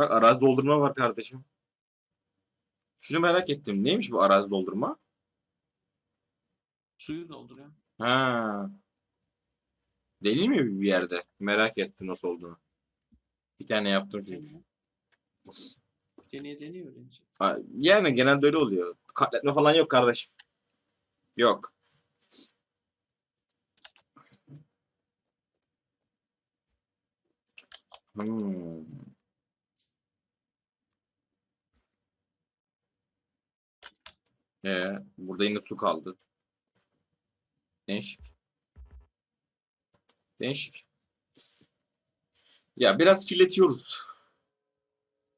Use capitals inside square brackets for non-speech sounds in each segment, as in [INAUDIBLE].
Bak arazi doldurma var kardeşim. Şunu merak ettim. Neymiş bu arazi doldurma? Suyu dolduruyor. Ha. Deli mi bir yerde? Merak ettim nasıl olduğunu. Bir tane yaptım çünkü. Deneye deneye, öğrenecek. Yani genelde öyle oluyor. Katletme falan yok kardeşim. Yok. Hmm. Ee, burada yine su kaldı. Değişik. Değişik. Ya biraz kirletiyoruz.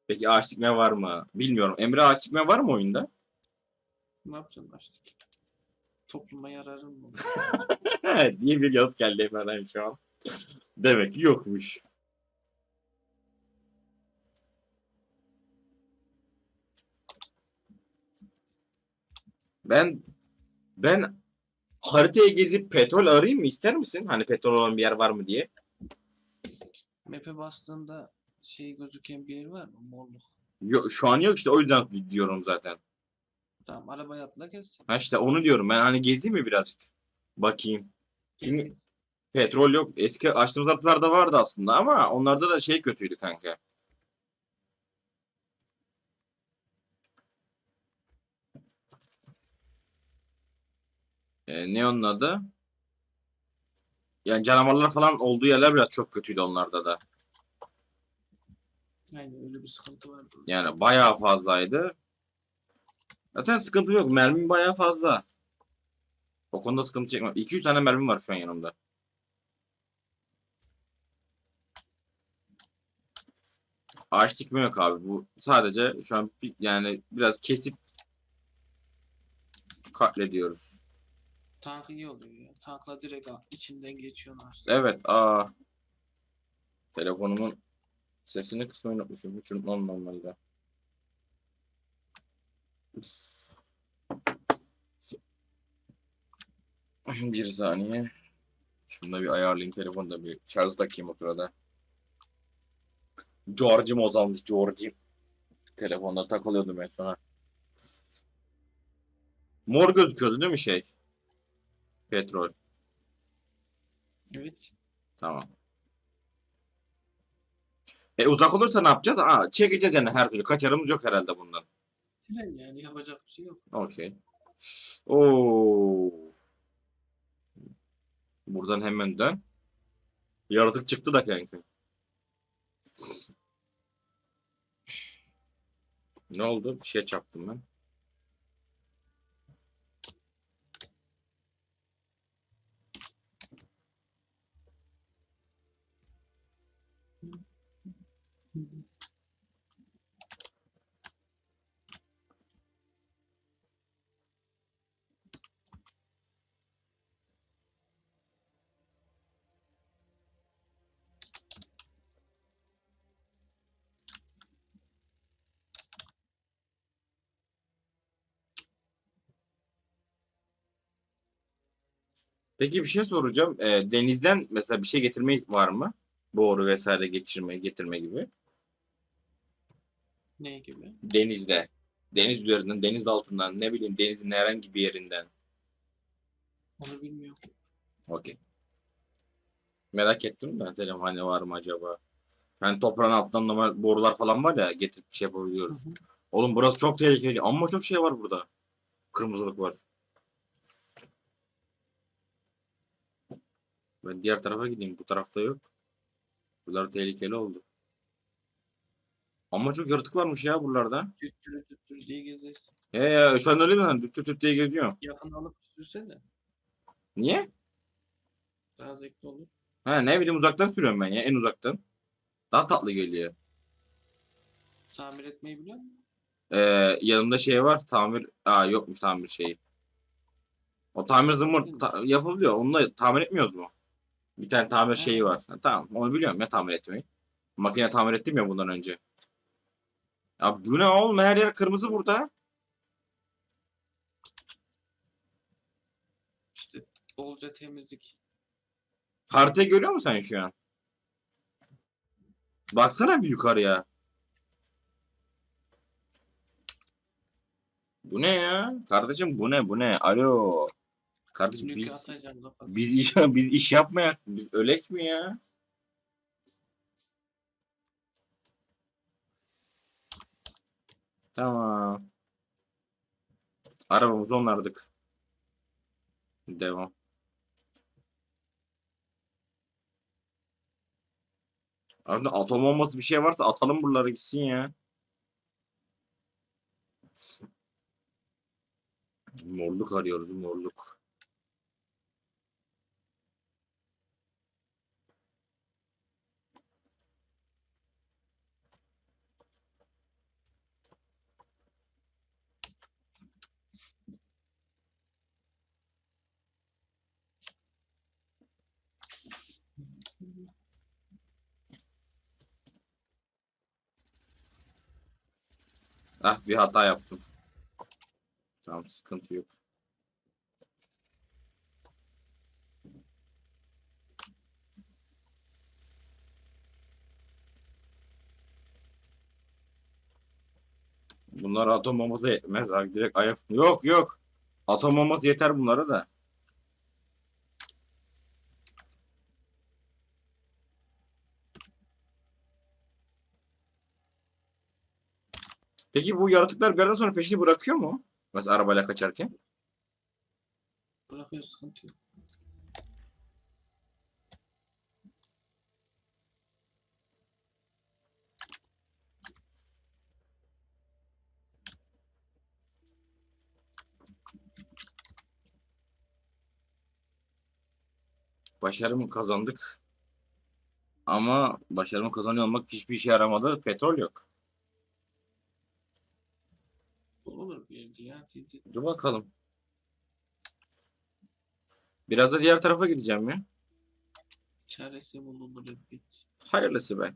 Peki ağaç dikme var mı? Bilmiyorum. Emre ağaç dikme var mı oyunda? Ne yapacaksın açtık? Topluma yararın mı? [LAUGHS] diye bir yanıt geldi Emre'den şu an. Demek ki yokmuş. Ben ben haritaya gezip petrol arayayım mı ister misin? Hani petrol olan bir yer var mı diye. Map'e bastığında şey gözüken bir yer var mı? Morluk. Yo, şu an yok işte o yüzden diyorum zaten. Tamam arabaya atla gezsin. Ha işte onu diyorum ben hani gezeyim mi birazcık? Bakayım. Çünkü petrol yok. Eski açtığımız haritalarda vardı aslında ama onlarda da şey kötüydü kanka. Ee, ne onun adı? Yani canavarlar falan olduğu yerler biraz çok kötüydü onlarda da. Aynen öyle bir sıkıntı vardı. Yani bayağı fazlaydı. Zaten sıkıntı yok. Mermim bayağı fazla. O konuda sıkıntı çekmem. 200 tane mermim var şu an yanımda. Ağaç dikme yok abi. Bu sadece şu an bir- yani biraz kesip katlediyoruz. Tank iyi oluyor ya. Tankla direkt içinden geçiyorsun ağaçta. Evet. Aa. Telefonumun sesini kısmayı unutmuşum. Hiç unutmam normalde. Bir saniye. Şunu da bir ayarlayayım telefonu da bir şarj takayım o sırada. George'im azalmış George'im. Telefonda takılıyordum en sona. Mor gözüküyordu değil mi şey? Petrol. Evet. Tamam. E uzak olursa ne yapacağız? Aa, çekeceğiz yani her türlü. Kaçarımız yok herhalde bundan. Tren yani yapacak bir şey yok. Okey. Oo. Buradan hemen dön. Yaratık çıktı da kanka. Ne oldu? Bir şey çarptım ben. Peki bir şey soracağım. Ee, denizden mesela bir şey getirme var mı? Boru vesaire geçirme, getirme gibi. Ne gibi? Denizde. Deniz üzerinden, deniz altından, ne bileyim denizin herhangi bir yerinden. Onu bilmiyorum. Okey. Merak ettim de dedim hani var mı acaba? Yani toprağın altından normal borular falan var ya getirip şey yapabiliyoruz. Hı hı. Oğlum burası çok tehlikeli ama çok şey var burada. Kırmızılık var. Ben diğer tarafa gideyim. Bu tarafta yok. Buralar tehlikeli oldu. Ama çok yaratık varmış ya buralarda. Tüttürü tüttürü diye gezersin. He ya şu an öyle mi? Düt düt düt diye geziyorum. Yakın alıp sürsene. Niye? Daha zevkli olur. Ha ne bileyim uzaktan sürüyorum ben ya en uzaktan. Daha tatlı geliyor. Tamir etmeyi biliyor musun? Ee, yanımda şey var. Tamir Aa, yokmuş tamir şeyi. O tamir zımbır ta- yapılıyor. Onunla tamir etmiyoruz mu? Bir tane tamir şeyi var. Ha, tamam onu biliyorum ya tamir etmeyi. Makine tamir ettim ya bundan önce. Ya bu ne oğlum her yer kırmızı burada. Bolca temizlik. Haritayı görüyor musun sen şu an? Baksana bir yukarıya. Bu ne ya? Kardeşim bu ne bu ne? Alo. Kardeşim Nükü biz atacağım biz iş [LAUGHS] biz iş yapmayak. Biz ölek mi ya? Tamam. Arabamızı onlardık. Devam. Abi atom bombası bir şey varsa atalım buralara gitsin ya. Morluk arıyoruz morluk. Ah bir hata yaptım. Tamam sıkıntı yok. Bunlar atom bombası yetmez abi direkt ayak. Yok yok. Atom bombası yeter bunlara da. Peki bu yaratıklar bir yerden sonra peşini bırakıyor mu? Mesela arabayla kaçarken. Bırakıyor sıkıntı yok. Başarı mı kazandık? Ama başarı mı kazanıyor olmak hiçbir işe yaramadı. Petrol yok. Olur bir yerde ya. Dur bakalım. Biraz da diğer tarafa gideceğim ya. Çaresi bulunur elbet. Hayırlısı be.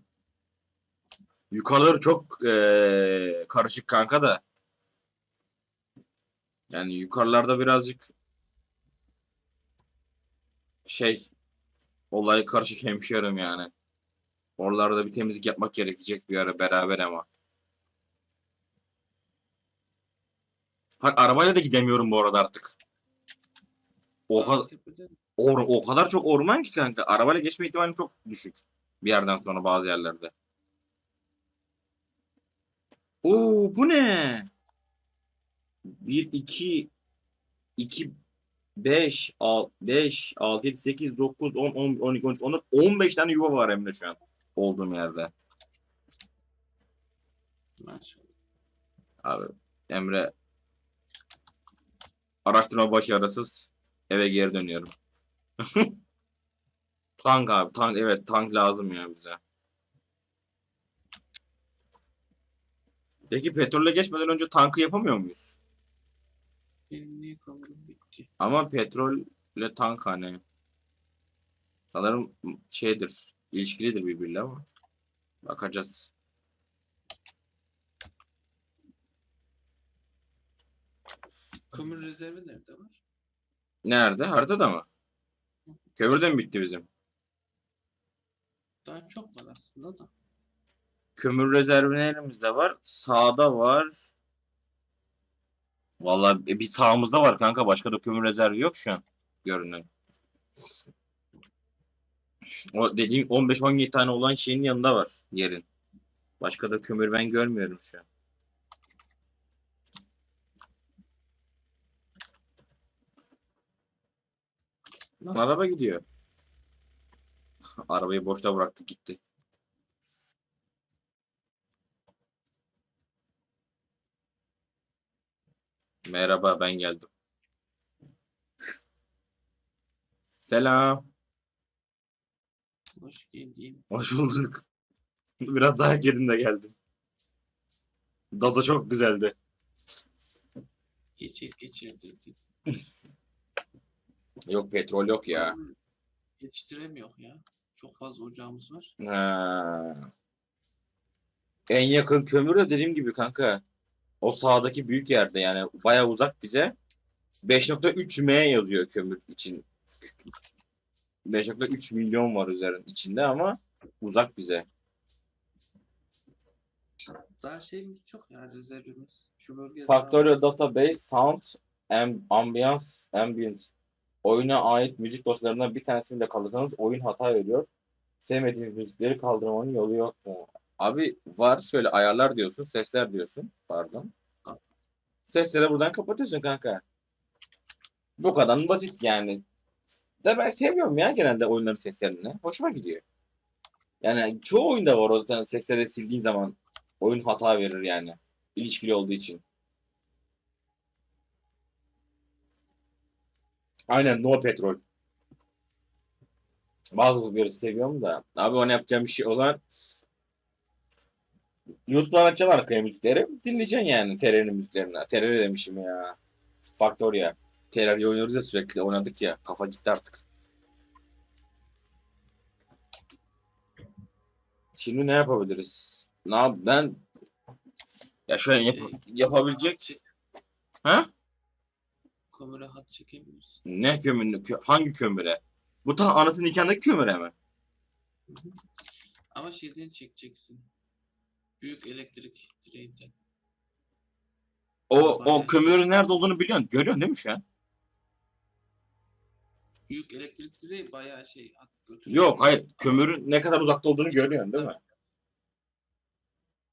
Yukarıları çok eee, karışık kanka da. Yani yukarılarda birazcık şey olay karışık hemşerim yani. Oralarda bir temizlik yapmak gerekecek bir ara beraber ama. Ha, arabayla da gidemiyorum bu arada artık. O, ka- or- o kadar çok orman ki kanka. Arabayla geçme ihtimalim çok düşük. Bir yerden sonra bazı yerlerde. Oo bu ne? 1 2 2 5 6 5 6 7 8 9 10 11 12 13 14 15 tane yuva var Emre şu an olduğum yerde. maşallah. Abi Emre araştırma başarısız eve geri dönüyorum. [LAUGHS] tank abi tank evet tank lazım ya bize. Peki petrole geçmeden önce tankı yapamıyor muyuz? Benim niye kavurum bitti. Ama petrolle tank hani sanırım şeydir ilişkilidir birbiriyle ama bakacağız. Kömür rezervi nerede var? Nerede? Haritada mı? Kömür de mi bitti bizim? Daha çok var aslında da. Kömür rezervi elimizde var. Sağda var. Vallahi e, bir sağımızda var kanka. Başka da kömür rezervi yok şu an. Görünen. O dediğim 15-17 tane olan şeyin yanında var yerin. Başka da kömür ben görmüyorum şu an. Lan araba gidiyor. [LAUGHS] Arabayı boşta bıraktık gitti. Merhaba ben geldim. [LAUGHS] Selam. Hoş geldin. Hoş bulduk. [LAUGHS] Biraz daha yedim de geldim. Dada çok güzeldi. Geçir geçir dedi. Yok petrol yok ya. Yetiştiremiyor ya. Çok fazla ocağımız var. Ha. En yakın kömür de dediğim gibi kanka. O sağdaki büyük yerde yani baya uzak bize. 5.3 M yazıyor kömür için 5.3 milyon var üzerin içinde ama uzak bize. Daha şeyimiz çok ya rezervimiz. Şu bölgede Factorio Database Sound Am- Ambience Ambient oyuna ait müzik dosyalarından bir tanesini bile kaldırsanız oyun hata veriyor. Sevmediğiniz müzikleri kaldırmanın yolu yok mu? Abi var şöyle ayarlar diyorsun, sesler diyorsun. Pardon. Sesleri buradan kapatıyorsun kanka. Bu kadar basit yani. Da ben seviyorum ya genelde oyunların seslerini. Hoşuma gidiyor. Yani çoğu oyunda var o zaten sesleri sildiğin zaman oyun hata verir yani. İlişkili olduğu için. Aynen no petrol. Bazı müzikleri seviyorum da. Abi onu yapacağım bir şey. O zaman YouTube'dan açacaksın arkaya müzikleri. Dinleyeceksin yani Terror'ın müziklerini. Terror demişim ya. Factoria. Terror'ı oynuyoruz ya sürekli. Oynadık ya. Kafa gitti artık. Şimdi ne yapabiliriz? Ne yap ben ya şöyle yap- yapabilecek ha? Kamera hat çekebiliriz. Ne kömürü? kö- hangi kömüre? Bu ta anasının nikahındaki kömüre mi? Ama şeyden çekeceksin. Büyük elektrik direğinden. O o kömürün nerede olduğunu biliyorsun. Görüyorsun değil mi şu an? Büyük elektrik direği bayağı şey hat götürüyor. Yok hayır. Kömürün ne kadar uzakta olduğunu görüyorsun değil mi?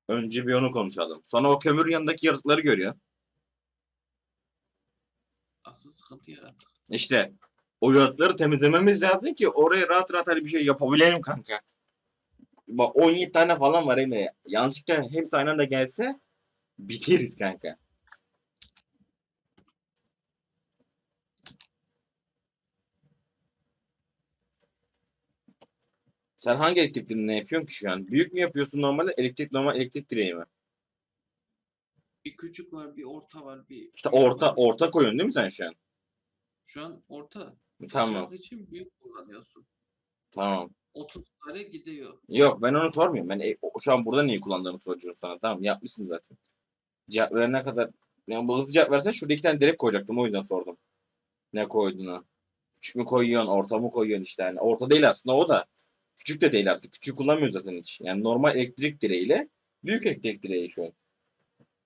Önce bir onu konuşalım. Sonra o kömürün yanındaki yaratıkları görüyorsun. Asıl sıkıntı yarattık. İşte o yaratıkları temizlememiz lazım ki oraya rahat rahat hani bir şey yapabilelim kanka. Bak 17 tane falan var Emre. Yanlışlıkla hepsi aynı anda gelse biteriz kanka. Sen hangi elektrik direğini yapıyorsun ki şu an? Büyük mü yapıyorsun normalde? Elektrik normal elektrik direği mi? Bir küçük var, bir orta var, bir İşte orta orta koyuyorsun değil mi sen şu an? Şu an orta. Tamam. Taşımak için büyük kullanıyorsun. Tamam. 30 tane gidiyor. Yok ben onu sormuyorum. Ben e, şu an burada neyi kullandığını soruyorum sana. Tamam yapmışsın zaten. Cevap verene kadar yani bu hızlı cevap versen şurada iki tane direkt koyacaktım o yüzden sordum. Ne koyduğunu. Küçük mü koyuyorsun, orta mı koyuyorsun işte yani. Orta değil aslında o da. Küçük de değil artık. Küçük kullanmıyoruz zaten hiç. Yani normal elektrik direğiyle büyük elektrik direği şu an.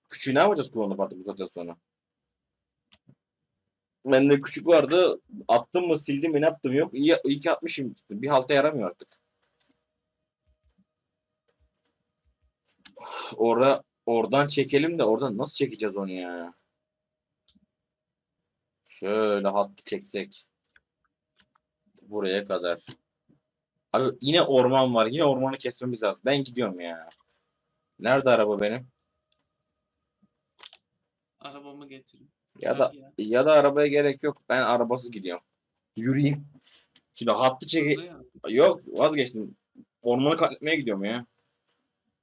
Küçüğü ne yapacağız kullanıp artık bu zaten sonra. Bende küçük vardı. Attım mı sildim mi ne yaptım yok. İyi, iyi ki atmışım. Bir halta yaramıyor artık. Orada oradan çekelim de oradan nasıl çekeceğiz onu ya? Şöyle hattı çeksek. Buraya kadar. Abi yine orman var. Yine ormanı kesmemiz lazım. Ben gidiyorum ya. Nerede araba benim? Arabamı getirin. Ya da ya. ya da arabaya gerek yok. Ben arabası gidiyorum. Yürüyeyim. Şimdi hattı ya. Yok vazgeçtim. Ormanı katletmeye gidiyorum ya.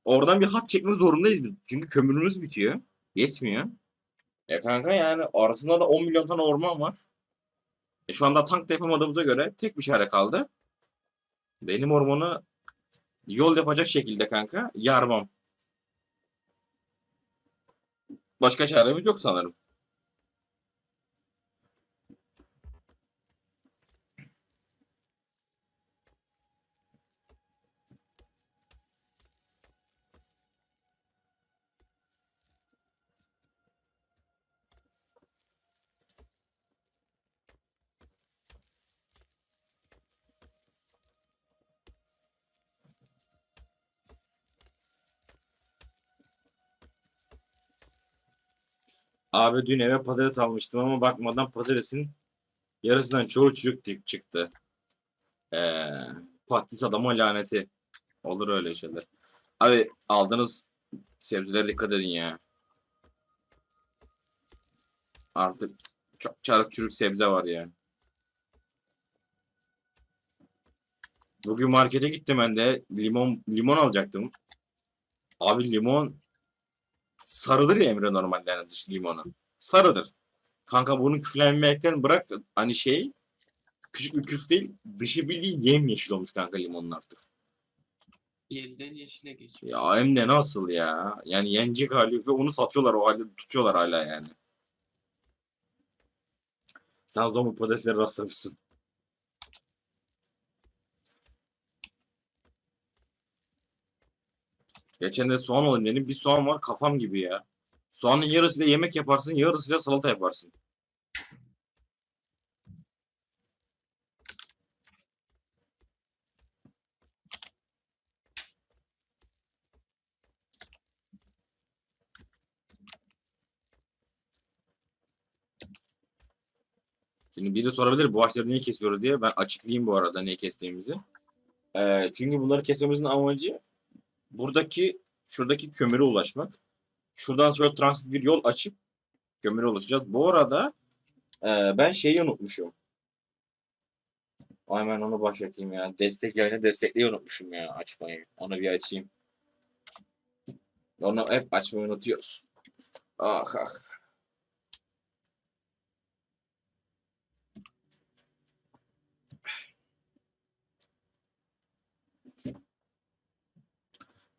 Oradan bir hat çekmek zorundayız biz. Çünkü kömürümüz bitiyor. Yetmiyor. E kanka yani arasında da 10 milyon tane orman var. E şu anda tank da yapamadığımıza göre tek bir çare kaldı. Benim ormanı yol yapacak şekilde kanka yarmam. Başka çaremiz yok sanırım. Abi dün eve patates almıştım ama bakmadan patatesin yarısından çoğu çürük çıktı. Ee, patates adamı laneti. Olur öyle şeyler. Abi aldığınız sebzelere dikkat edin ya. Artık çok çarık çürük sebze var ya. Bugün markete gittim ben de limon limon alacaktım. Abi limon sarıdır ya Emre normalde yani dış limonu. Sarıdır. Kanka bunun küflenmekten bırak hani şey küçük bir küf değil dışı bildiğin yemyeşil olmuş kanka limonun artık. Yeniden yeşile geçmiş. Ya hem de nasıl ya? Yani yenecek hali ve onu satıyorlar o halde tutuyorlar hala yani. Sen bu patatesleri rastlamışsın. Geçen de soğan alayım dedim. Bir soğan var kafam gibi ya. Soğanın yarısıyla yemek yaparsın, yarısıyla salata yaparsın. Şimdi biri sorabilir bu ağaçları niye kesiyoruz diye. Ben açıklayayım bu arada niye kestiğimizi. Ee, çünkü bunları kesmemizin amacı buradaki şuradaki kömüre ulaşmak. Şuradan şöyle transit bir yol açıp kömüre ulaşacağız. Bu arada e, ben şeyi unutmuşum. Ay ben onu başlatayım ya. Destek yayını destekleyi unutmuşum ya açmayı. Onu bir açayım. Onu hep açmayı unutuyoruz. Ah ah.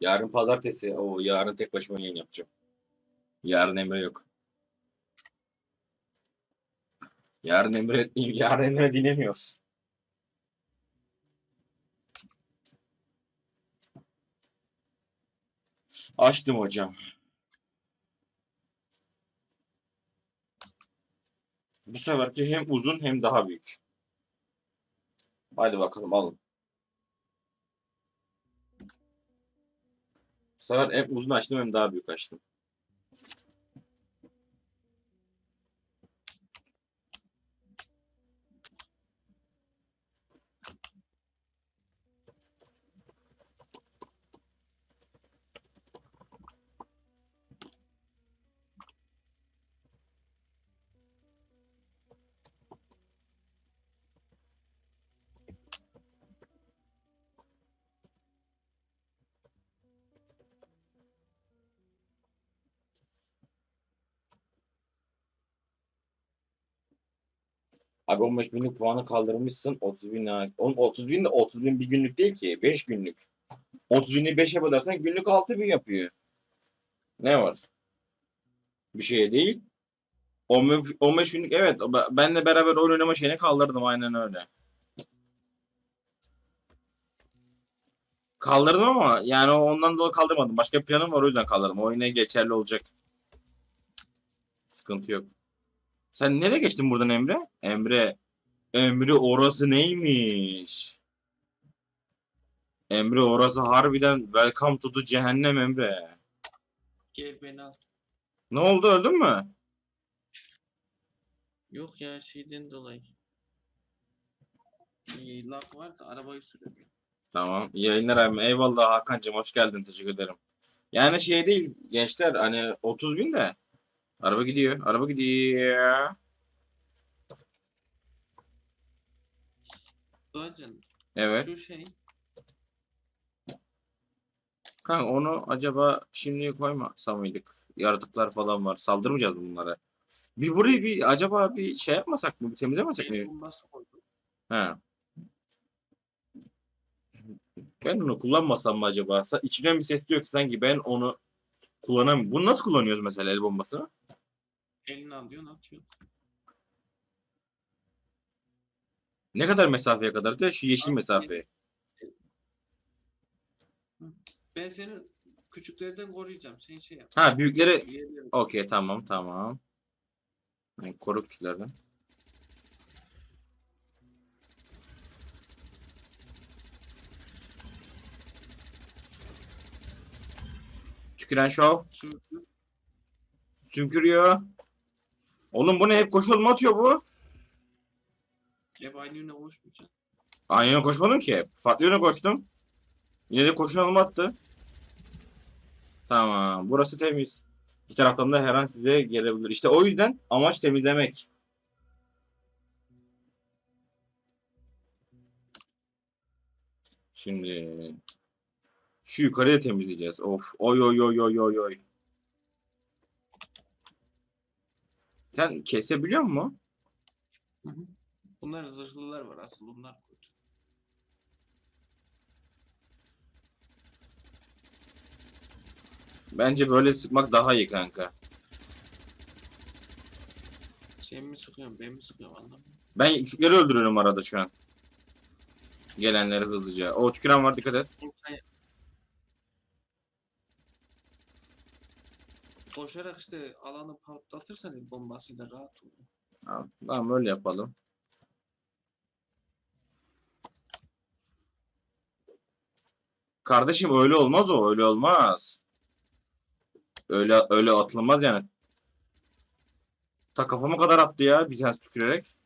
Yarın pazartesi. Oo, yarın tek başıma yayın yapacağım. Yarın Emre yok. Yarın Emre, [LAUGHS] yarın Emre dinlemiyor. Açtım hocam. Bu seferki hem uzun hem daha büyük. Hadi bakalım alın. Sefer hem uzun açtım hem daha büyük açtım. Abi 15 binlik puanı kaldırmışsın. 30 bin. Oğlum 30 bin de 30 bin bir günlük değil ki. 5 günlük. 30 bini 5 yaparsan günlük 6 bin yapıyor. Ne var? Bir şey değil. 15, 15 günlük evet. Benle beraber oyun oynama şeyini kaldırdım aynen öyle. Kaldırdım ama yani ondan dolayı kaldırmadım. Başka planım var o yüzden kaldırdım. O yine geçerli olacak. Sıkıntı yok. Sen nereye geçtin buradan Emre? Emre. Emre orası neymiş? Emre orası harbiden welcome to the cehennem Emre. Gel beni al. Ne oldu öldün mü? Yok ya şeyden dolayı. İyi lag var da arabayı süremiyorum. Tamam. İyi yayınlar abi. Eyvallah Hakan'cığım hoş geldin. Teşekkür ederim. Yani şey değil gençler hani 30 bin de araba gidiyor. Araba gidiyor. Doğacan Evet. şu şey Kanka onu acaba şimdi koymasa mıydık? Yaratıklar falan var. Saldırmayacağız bunlara? Bir burayı bir acaba bir şey yapmasak mı? Bir temizlemesek mi? bombası koydum. He. Ben onu kullanmasam mı acaba? İçimden bir ses diyor ki sanki ben onu kullanamıyorum. Bunu nasıl kullanıyoruz mesela el bombasını? Elini alıyorsun atıyorsun. Ne kadar mesafeye kadar diyor? Şu yeşil Abi, mesafeye. Ben seni küçüklerden koruyacağım. Sen şey yap. Ha büyükleri Okey tamam tamam. Yani koru küçüklerden. Tüküren şov. Sümkürüyor. Oğlum bu ne? Hep koşu yoluma atıyor bu. hep aynı yöne koşmayacaksın. Aynı yöne koşmadım ki. Farklı yöne koştum. Yine de koşu yoluma attı. Tamam. Burası temiz. Bir taraftan da her an size gelebilir. İşte o yüzden amaç temizlemek. Şimdi şu yukarıya temizleyeceğiz. Of. Oy oy oy oy oy oy. Sen kesebiliyor? Hı hı. Bunlar zırhlılar var asıl bunlar kötü. Bence böyle sıkmak daha iyi kanka. Sen mi sıkıyorsun ben mi sıkıyorum anlamıyorum. Ben küçükleri öldürüyorum arada şu an. Gelenleri hızlıca. O tüküren var dikkat et. Ortaya Koşarak işte alanı patlatırsan bombasıyla rahat oluyor. Ha, Tamam öyle yapalım. Kardeşim öyle olmaz o. Öyle olmaz. Öyle öyle atılmaz yani. Ta kafama kadar attı ya bir tanesi tükürerek.